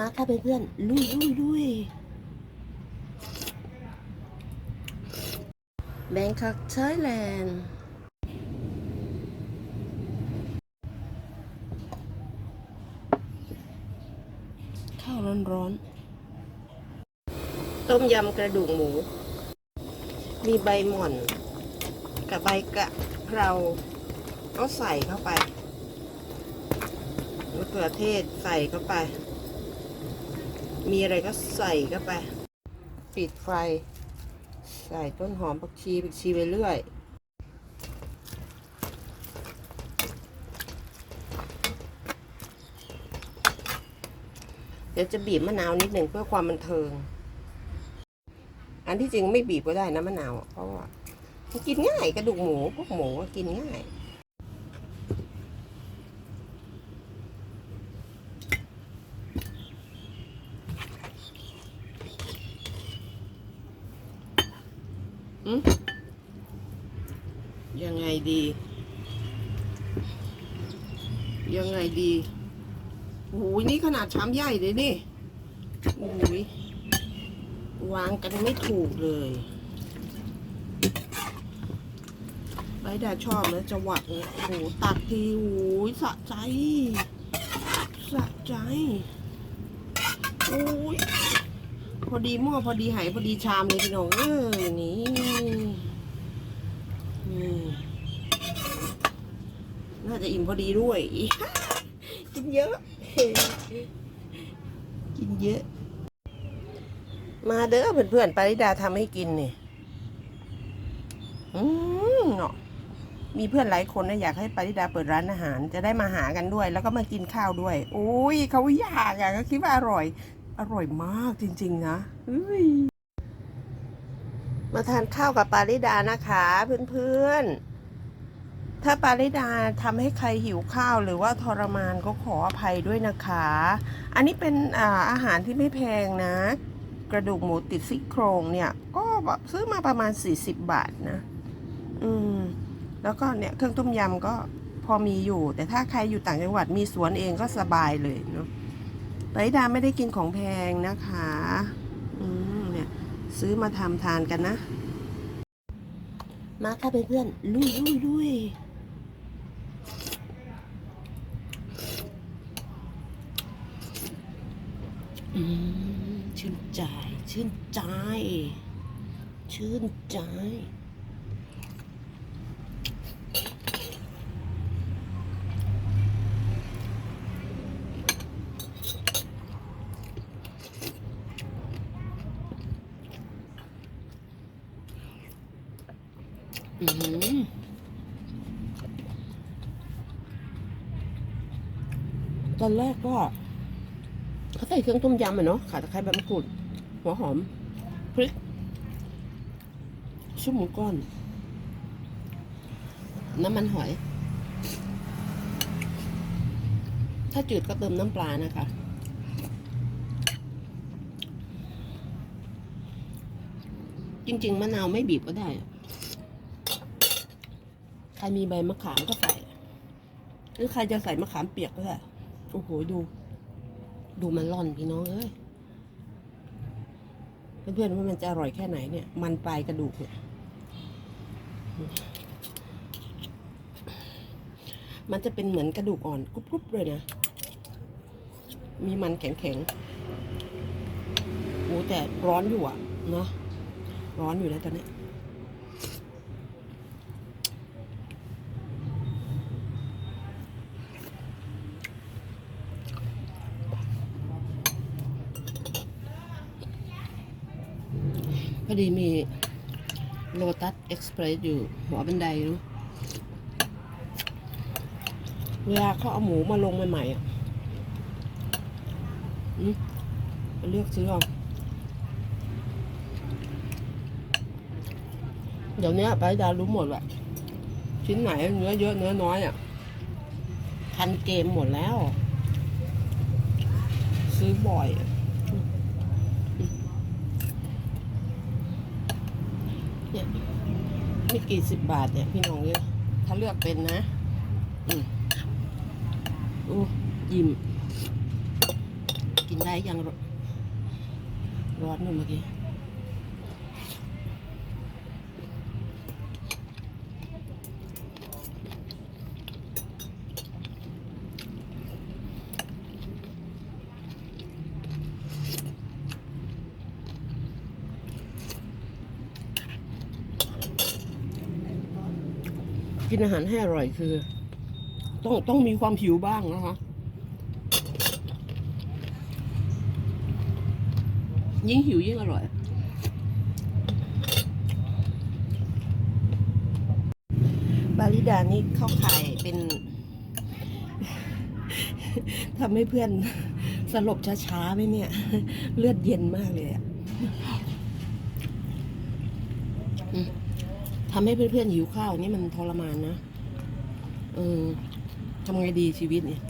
มาค่ะเพื่อนๆลุยลุยลุยแบงคอกไทยแลนด์ข้าวร้อนๆ ต้มยำกระดูกหมู มีใบหม่อน กับใบกะเพราก็ใส่เข้าไปมะเขือเทศใส่เข้าไป มีอะไรก็ใส่เข้าไป ปิดไฟ ใส่ต้นหอมผักชีผักชีไปเรื่อยเดี๋ยวจะบีบมะนาวนิดหนึ่งเพื่อความบันเทิง อันที่จริงไม่บีบก็ได้นะมะนาว เพราะว่ามันกินง่ายกระดูกหมูพวกหมูกินง่าย ยังไงดี ยังไงดีโอ้ยนี่ขนาดชามใหญ่เลยนี่โอ้ยวางกันไม่ถูกเลยใบดาชอบนะจะหวัดเนี่ยโอ้โหตักทีโอ้ยสะใจ สะใจ โอ้ย พอดีหม้อพอดีไหพอดีชามเลยพี่น้องเอ้ยนี่นี่น่าจะอิ่มพอดีด้วยกินเยอะ กินเยอะ มาเด้อเพื่อนๆปาริดาทำให้กินนี่อืมเนาะมีเพื่อนหลายคนนะอยากให้ปาริดาเปิดร้านอาหาร จะได้มาหากันด้วย แล้วก็มากินข้าวด้วย โอ้ยเขาอยากอะก็คิดว่าอร่อย อร่อยมากจริง ๆ นะเฮ้ยมาทานข้าวกับปาริดานะคะ เพื่อนๆ ถ้าปาริดาทำให้ใครหิวข้าวหรือว่าทรมานก็ขออภัยด้วยนะคะ อันนี้เป็นอาอาหารที่ไม่แพงนะ กระดูกหมูติดซี่โครงเนี่ย ก็แบบซื้อมาประมาณ 40 บาทนะ อืม แล้วก็เนี่ยเครื่องต้มยำก็พอมีอยู่ แต่ถ้าใครอยู่ต่างจังหวัดมีสวนเองก็สบายเลยเนาะ ปริดาไม่ได้กินของแพงนะคะ อืมเนี่ยซื้อมาทำทานกันนะ มาค่ะเพื่อนๆลุยลุยลุยอืมชื่นใจ ชื่นใจ ชื่นใจ อืมตอนแรกก็เขาใส่เครื่องต้มยำอะเนาะขาตะไคร้ใบมะกรูด หัวหอม พริก ชุบหมูก้อน น้ำมันหอย ถ้าจืดก็เติมน้ำปลานะคะจริง ๆ มะนาวไม่บีบก็ได้ รมีใบมะขามก็ใส่ หรือใครจะใส่มะขามเปียกก็ได้ โอ้โห ดู ดูมันร่อนพี่น้องเอ้ย เพื่อนๆว่ามันจะอร่อยแค่ไหนเนี่ย มันปลายกระดูกเนี่ย มันจะเป็นเหมือนกระดูกอ่อนกรุบๆเลยนะ มีมันแข็งๆโอ้แต่ร้อนอยู่อะเนาะ ร้อนอยู่แล้วตอนนี้ อดีมีโ o ตัสเอ็กซ์เพรสอยู่หัวบันไดเนอะเวลาเขาเอาหมูมาลงใหม่ๆอะอืมเลือกซื้อเอาเดี๋ยวนี้ไปดารู้หมดแหละชิ้นไหนเนื้อเยอะเนื้อน้อยอะทันเกมหมดแล้ว ซื้อบ่อยอะ เนี่ยไม่กี่สิบบาทเนี่ยพี่น้องเนี่ยถ้าเลือกเป็นนะอืมอู้ยิ้ม กินได้ยังร้อนอยู่เมื่อกี้ กินอาหารให้อร่อยคือ ต้องต้องมีความหิวบ้างนะคะยิ่งหิวยิ่งอร่อย บาลิดานี่เข้าข่ายเป็นทำให้เพื่อนสลบช้าๆไหมเนี่ย เลือดเย็นมากเลยอะอืม ทำให้เพื่อนๆหิวข้าวนี่มันทรมานนะ เออทำไงดีชีวิตเนี่ย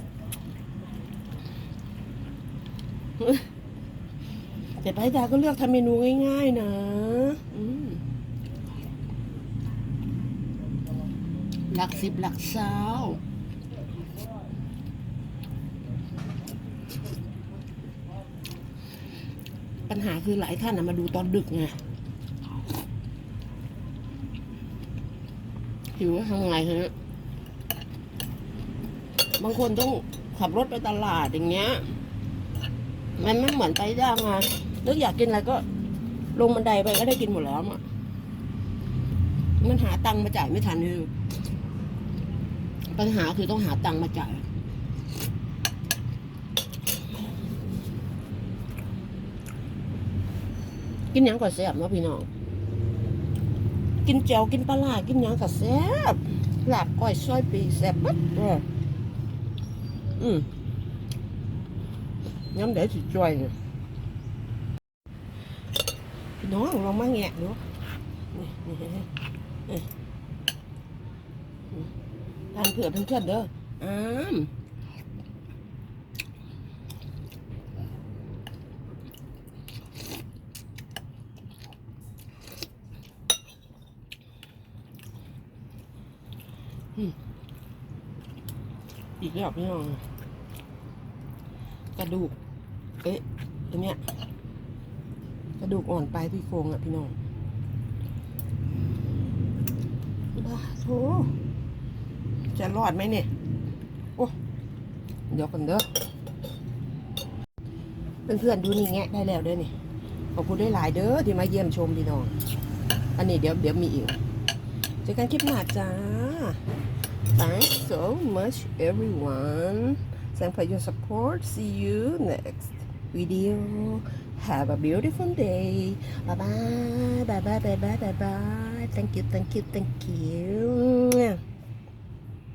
แต่ไปดาก็เลือกทำเมนูง่ายๆนะหลักสิบหลักเช้าปัญหาคือหลายท่านนะมาดูตอนดึกไง หิวทำไงฮะบางคนต้องขับรถไปตลาดอย่างเงี้ย มันไม่เหมือนไปย่างอะนึกอยากกินอะไรก็ ลงบันไดไปก็ได้กินหมดแล้วอะมันหาตังค์มาจ่ายไม่ทันเลยปัญหาคือต้องหาตังค์มาจ่ายกินยังก็แซ่บเนาะพี่น้อง กินเจียวกินปลาร้ากินยังก็แซ่บลาบก้อยซอยปีแซ่บปั๊ดอออืมย้ำเดี๋ยวสิจ่อยเนี่ยพี่น้องลองมาแงะดูทานเผื่อเพื่อนๆเด้ออ้าม อีกแล้วพี่น้องกระดูก เอ๊ะอันเนี้ยกระดูกอ่อนปลายพี่โครงอะพี่น้องบ้าโถจะรอดไหมเนี่ยโอ้เดี๋ยวกันเด้อเพื่อนๆดูนี่แงะได้แล้วเด้อนี่ขอบคุณได้หลายเด้อที่มาเยี่ยมชมพี่น้อง อันนี้เดี๋ยวเดี๋ยวมีอีกเจอกันคลิปหน้าจ้า Thanks so much everyone. Thanks for your support. See you next video. Have a beautiful day. Bye bye Bye bye bye bye bye bye Thank you thank you thank you